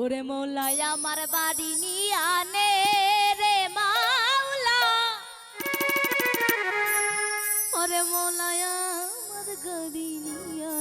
ওরে মোলাই আমার বাড়ি নিয়ে আনে রে মাওলা। ওরে মোলাই আমার গাড়ি নিয়া